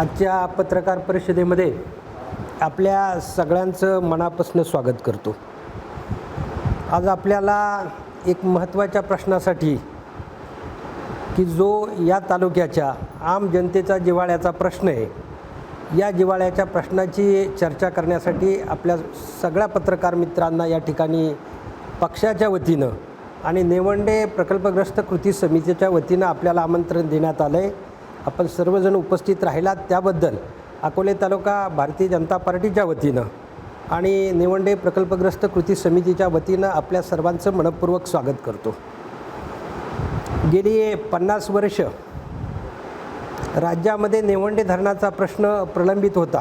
आजच्या पत्रकार परिषदेमध्ये आपल्या सगळ्यांचं मनापासून स्वागत करतो. आज आपल्याला एक महत्त्वाच्या प्रश्नासाठी की जो या तालुक्याच्या आम जनतेचा जिव्हाळ्याचा प्रश्न आहे या जिव्हाळ्याच्या प्रश्नाची चर्चा करण्यासाठी आपल्या सगळ्या पत्रकार मित्रांना या ठिकाणी पक्षाच्या वतीनं आणि नेवंडे प्रकल्पग्रस्त कृती समितीच्या वतीनं आपल्याला आमंत्रण देण्यात आलं आहे आपण सर्वजण उपस्थित राहिलात त्याबद्दल अकोले तालुका भारतीय जनता पार्टीच्या वतीनं आणि निवंडे प्रकल्पग्रस्त कृती समितीच्या वतीनं आपल्या सर्वांचं मनपूर्वक स्वागत करतो. गेली पन्नास वर्ष राज्यामध्ये निवंडे धरणाचा प्रश्न प्रलंबित होता.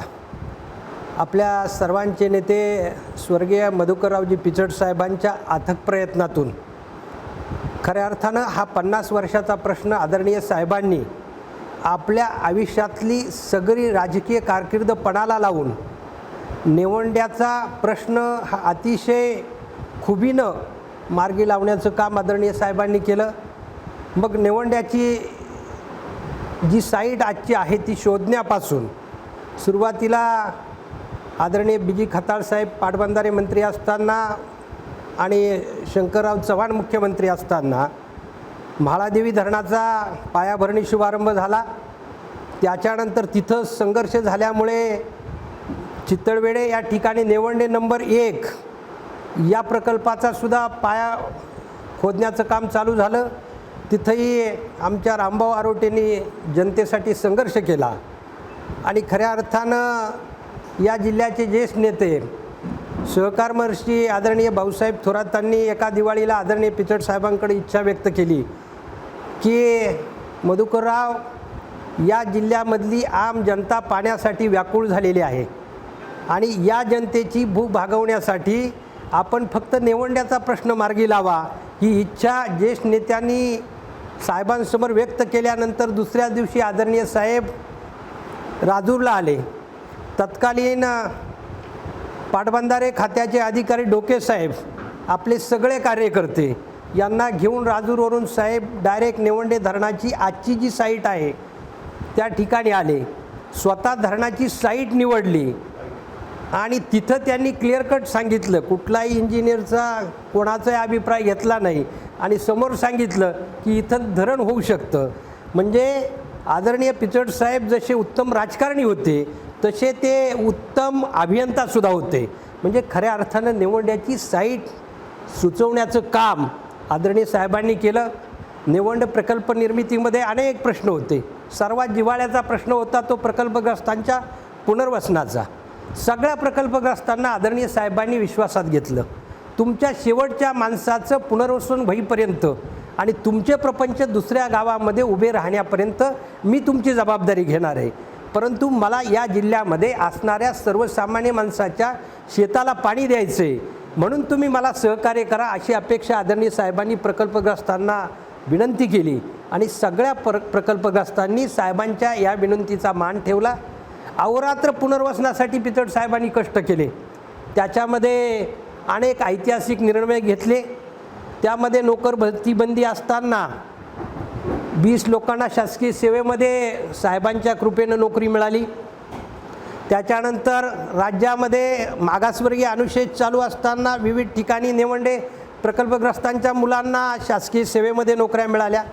आपल्या सर्वांचे नेते स्वर्गीय मधुकररावजी पिचड साहेबांच्या अथक प्रयत्नातून. खऱ्या अर्थानं हा पन्नास वर्षाचा प्रश्न आदरणीय साहेबांनी आपल्या आयुष्यातली सगळी राजकीय कारकीर्द पणाला लावून नेवंड्याचा प्रश्न हा अतिशय खुबीनं मार्गी लावण्याचं काम आदरणीय साहेबांनी केलं. मग नेवंड्याची जी साईट आजची आहे ती शोधण्यापासून सुरुवातीला आदरणीय बी जी खताळ पाटबंधारे मंत्री असताना आणि शंकरराव चव्हाण मुख्यमंत्री असताना म्हाळादेवी धरणाचा पायाभरणी शुभारंभ झाला. त्याच्यानंतर तिथं संघर्ष झाल्यामुळे चित्तळवेडे या ठिकाणी नेवंडे नंबर एक या प्रकल्पाचा सुद्धा पाया खोदण्याचं काम चालू झालं. तिथंही आमच्या रामभाऊ आरोटेंनी जनतेसाठी संघर्ष केला. आणि खऱ्या अर्थानं या जिल्ह्याचे ज्येष्ठ नेते सहकार महर्षी आदरणीय भाऊसाहेब थोरातांनी एका दिवाळीला आदरणीय पिचड साहेबांकडे इच्छा व्यक्त केली. की. मधुकरराव या जिल्ह्यामधली आम जनता पाण्यासाठी व्याकुळ झालेली आहे. आणि या जनतेची भूक भागवण्यासाठी आपण फक्त निवडण्याचा प्रश्न मार्गी लावा ही इच्छा ज्येष्ठ नेत्यांनी साहेबांसमोर व्यक्त केल्यानंतर दुसऱ्या दिवशी आदरणीय साहेब राजूरला आले. तत्कालीन पाटबंधारे खात्याचे अधिकारी डोके साहेब आपले सगळे कार्यकर्ते यांना घेऊन राजूरवरून साहेब डायरेक्ट नेवंडे धरणाची आजची जी साईट आहे त्या ठिकाणी आले. स्वतः धरणाची साईट निवडली. आणि तिथं त्यांनी क्लिअर कट सांगितलं. कुठलाही इंजिनियरचा कोणाचाही अभिप्राय घेतला नाही. आणि समोर सांगितलं की इथं धरण होऊ शकतं. म्हणजे आदरणीय पिचड साहेब जसे उत्तम राजकारणी होते तसे ते उत्तम अभियंतासुद्धा होते. म्हणजे खऱ्या अर्थानं निवडण्याची साईट सुचवण्याचं काम आदरणीय साहेबांनी केलं. निवंड प्रकल्प निर्मितीमध्ये अनेक प्रश्न होते. सर्वात जिव्हाळ्याचा प्रश्न होता तो प्रकल्पग्रस्तांच्या पुनर्वसनाचा. सगळ्या प्रकल्पग्रस्तांना आदरणीय साहेबांनी विश्वासात घेतलं. तुमच्या शेवटच्या माणसाचं पुनर्वसन होईपर्यंत आणि तुमचे प्रपंच दुसऱ्या गावामध्ये उभे राहण्यापर्यंत मी तुमची जबाबदारी घेणार आहे. परंतु मला या जिल्ह्यामध्ये असणाऱ्या सर्वसामान्य माणसाच्या शेताला पाणी द्यायचं आहे म्हणून तुम्ही मला सहकार्य करा अशी अपेक्षा आदरणीय साहेबांनी प्रकल्पग्रस्तांना विनंती केली आणि सगळ्या प्र प्रकल्पग्रस्तांनी साहेबांच्या या विनंतीचा मान ठेवला. अहोरात्र पुनर्वसनासाठी पितळ साहेबांनी कष्ट केले. त्याच्यामध्ये अनेक ऐतिहासिक निर्णय घेतले. त्यामध्ये नोकर भरतीबंदी असताना वीस लोकांना शासकीय सेवेमध्ये साहेबांच्या कृपेनं नोकरी मिळाली. त्याच्यानंतर राज्यामध्ये मागासवर्गीय अनुच्छेद चालू असताना विविध ठिकाणी नेवंडे प्रकल्पग्रस्तांच्या मुलांना शासकीय सेवेमध्ये नोकऱ्या मिळाल्या.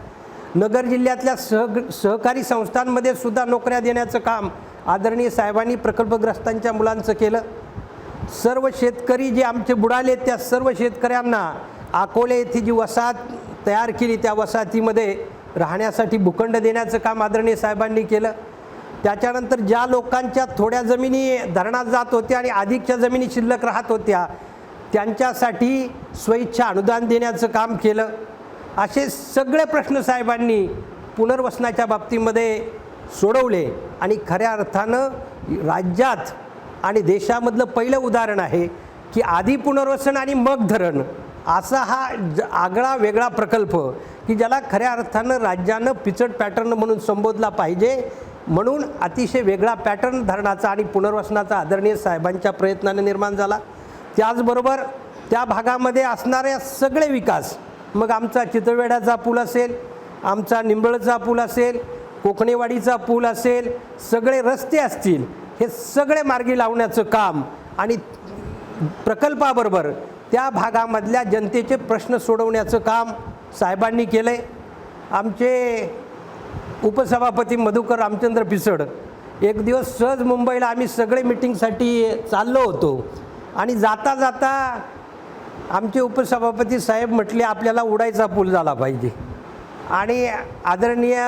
नगर जिल्ह्यातल्या सह सहकारी संस्थांमध्ये सुद्धा नोकऱ्या देण्याचं काम आदरणीय साहेबांनी प्रकल्पग्रस्तांच्या मुलांचं केलं. सर्व शेतकरी जे आमचे बुडाले त्या सर्व शेतकऱ्यांना अकोले येथे जी वसाहत तयार केली त्या वसाहतीमध्ये राहण्यासाठी भूखंड देण्याचं काम आदरणीय साहेबांनी केलं. त्याच्यानंतर ज्या लोकांच्या थोड्या जमिनी धरणात जात होत्या आणि अधिकच्या जमिनी शिल्लक राहत होत्या त्यांच्यासाठी स्वेच्छा अनुदान देण्याचं काम केलं. असे सगळे प्रश्न साहेबांनी पुनर्वसनाच्या बाबतीमध्ये सोडवले आणि खऱ्या अर्थानं राज्यात आणि देशामधलं पहिलं उदाहरण आहे की आधी पुनर्वसन आणि मग धरण असा हा ज आगळा वेगळा प्रकल्प की ज्याला खऱ्या अर्थानं राज्यानं पिचड पॅटर्न म्हणून संबोधला पाहिजे. म्हणून अतिशय वेगळा पॅटर्न धरणाचा आणि पुनर्वसनाचा आदरणीय साहेबांच्या प्रयत्नाने निर्माण झाला. त्याचबरोबर त्या भागामध्ये असणाऱ्या सगळे विकास मग आमचा चितळवेड्याचा पूल असेल आमचा निंबळचा पूल असेल कोकणेवाडीचा पूल असेल सगळे रस्ते असतील हे सगळे मार्गी लावण्याचं काम आणि प्रकल्पाबरोबर त्या भागामधल्या जनतेचे प्रश्न सोडवण्याचं काम साहेबांनी केलं आहे आमचे उपसभापती मधुकर रामचंद्र पिसड. एक दिवस सहज मुंबईला आम्ही सगळे मिटिंगसाठी चाललो होतो. आणि जाता जाता आमचे उपसभापती साहेब म्हटले आपल्याला उडायचा पूल झाला पाहिजे. आणि आदरणीय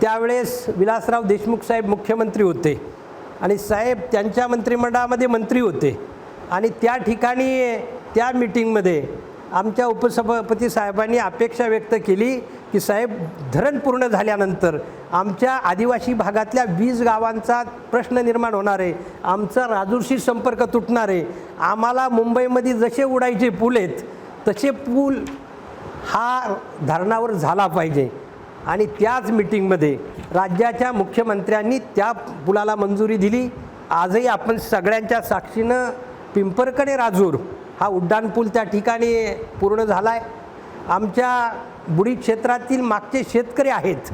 त्यावेळेस विलासराव देशमुख साहेब मुख्यमंत्री होते. आणि साहेब त्यांच्या मंत्रिमंडळामध्ये मंत्री होते. आणि त्या ठिकाणी त्या मिटिंगमध्ये आमच्या उपसभापती साहेबांनी अपेक्षा व्यक्त केली की साहेब धरण पूर्ण झाल्यानंतर आमच्या आदिवासी भागातल्या वीज गावांचा प्रश्न निर्माण होणार आहे आमचा राजूरशी संपर्क तुटणार आहे. आम्हाला मुंबईमध्ये जसे उडायचे पूल आहेत तसे पूल हा धरणावर झाला पाहिजे. आणि त्याच मिटिंगमध्ये राज्याच्या मुख्यमंत्र्यांनी त्या पुलाला मंजुरी दिली. आजही आपण सगळ्यांच्या साक्षीनं पिंपरकडे राजूर हा उड्डाणपूल त्या ठिकाणी पूर्ण झाला आहे आमच्या बुडी क्षेत्रातील मागचे शेतकरी आहेत.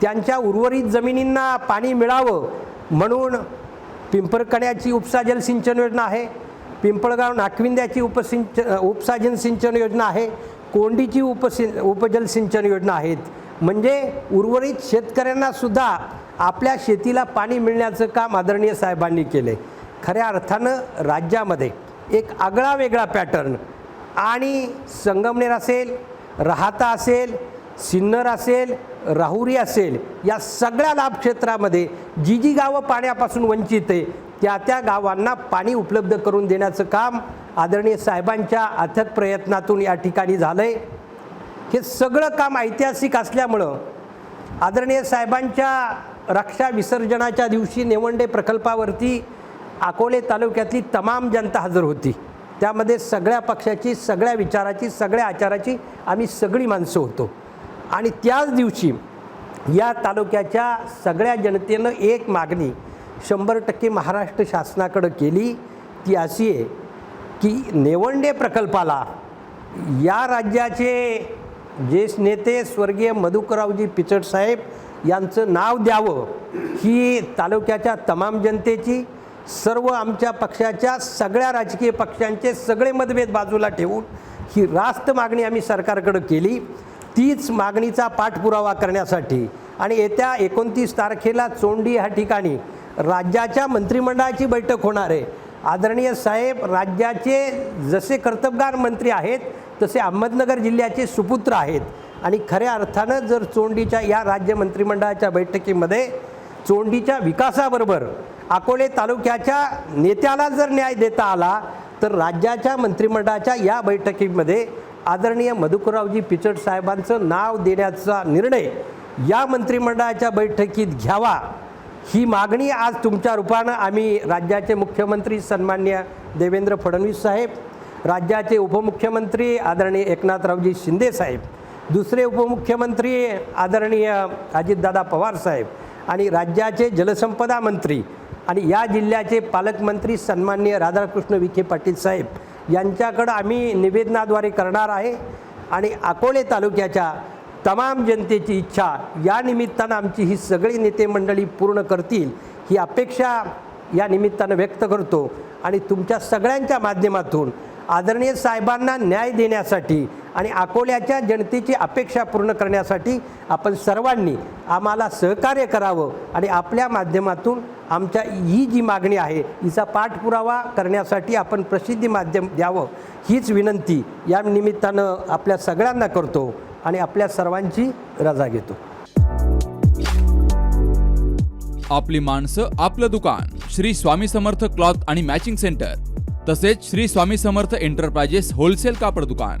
त्यांच्या उर्वरित जमिनींना पाणी मिळावं म्हणून पिंपळकण्याची उपसा जलसिंचन योजना आहे. पिंपळगाव नाकविंद्याची उपसिंच उपसाजन सिंचन योजना आहे. कोंडीची उपसि उपजलसिंचन योजना आहेत. म्हणजे उर्वरित शेतकऱ्यांनासुद्धा आपल्या शेतीला पाणी मिळण्याचं काम आदरणीय साहेबांनी केलं आहे खऱ्या अर्थानं राज्यामध्ये एक आगळा वेगळा पॅटर्न. आणि संगमनेर असेल राहता असेल सिन्नर असेल राहुरी असेल या सगळ्या लाभक्षेत्रामध्ये जी जी गावं पाण्यापासून वंचित आहे त्या त्या गावांना पाणी उपलब्ध करून देण्याचं काम आदरणीय साहेबांच्या अथक प्रयत्नातून या ठिकाणी झालं आहे हे सगळं काम ऐतिहासिक असल्यामुळं आदरणीय साहेबांच्या रक्षा विसर्जनाच्या दिवशी नेवंडे प्रकल्पावरती अकोले तालुक्यातली तमाम जनता हजर होती. त्यामध्ये सगळ्या पक्षाची सगळ्या विचाराची सगळ्या आचाराची आम्ही सगळी माणसं होतो. आणि त्याच दिवशी या तालुक्याच्या सगळ्या जनतेनं एक मागणी शंभर टक्के महाराष्ट्र शासनाकडं केली. ती अशी आहे की नेवंडे प्रकल्पाला या राज्याचे ज्येष्ठ नेते स्वर्गीय मधुकररावजी पिचड साहेब यांचं नाव द्यावं ही तालुक्याच्या तमाम जनतेची सर्व आमच्या पक्षाच्या सगळ्या राजकीय पक्षांचे सगळे मतभेद बाजूला ठेवून ही रास्त मागणी आम्ही सरकारकडं केली. तीच मागणीचा पाठपुरावा करण्यासाठी आणि येत्या एकोणतीस तारखेला चोंडी ह्या ठिकाणी राज्याच्या मंत्रिमंडळाची बैठक होणार आहे. आदरणीय साहेब राज्याचे जसे कर्तबगार मंत्री आहेत तसे अहमदनगर जिल्ह्याचे सुपुत्र आहेत. आणि खऱ्या अर्थानं जर चोंडीच्या या राज्य मंत्रिमंडळाच्या बैठकीमध्ये चोंडीच्या विकासाबरोबर अकोले तालुक्याच्या नेत्याला जर न्याय देता आला तर राज्याच्या मंत्रिमंडळाच्या या बैठकीमध्ये आदरणीय मधुकररावजी पिचड साहेबांचं नाव देण्याचा निर्णय या मंत्रिमंडळाच्या बैठकीत घ्यावा ही मागणी आज तुमच्या रूपानं आम्ही राज्याचे मुख्यमंत्री सन्मान्य देवेंद्र फडणवीस साहेब राज्याचे उपमुख्यमंत्री आदरणीय एकनाथरावजी शिंदे साहेब दुसरे उपमुख्यमंत्री आदरणीय अजितदादा पवार साहेब आणि राज्याचे जलसंपदा मंत्री आणि या जिल्ह्याचे पालकमंत्री सन्माननीय राधाकृष्ण विखे पाटील साहेब यांच्याकडं आम्ही निवेदनाद्वारे करणार आहे. आणि अकोले तालुक्याच्या तमाम जनतेची इच्छा या निमित्तानं आमची ही सगळी नेते मंडळी पूर्ण करतील ही अपेक्षा या निमित्तानं व्यक्त करतो. आणि तुमच्या सगळ्यांच्या माध्यमातून आदरणीय साहेबांना न्याय देण्यासाठी आणि अकोल्याच्या जनतेची अपेक्षा पूर्ण करण्यासाठी आपण सर्वांनी आम्हाला सहकार्य करावं आणि आपल्या माध्यमातून आमच्या ही जी मागणी आहे हिचा पाठपुरावा करण्यासाठी आपण प्रसिद्धी माध्यम द्यावं हीच विनंती या निमित्तानं आपल्या सगळ्यांना करतो आणि आपल्या सर्वांची रजा घेतो. आपली माणसं आपलं दुकान श्री स्वामी समर्थ क्लॉथ आणि मॅचिंग सेंटर तसेच श्री स्वामी समर्थ एंटरप्राइजेस होलसेल कापड दुकान.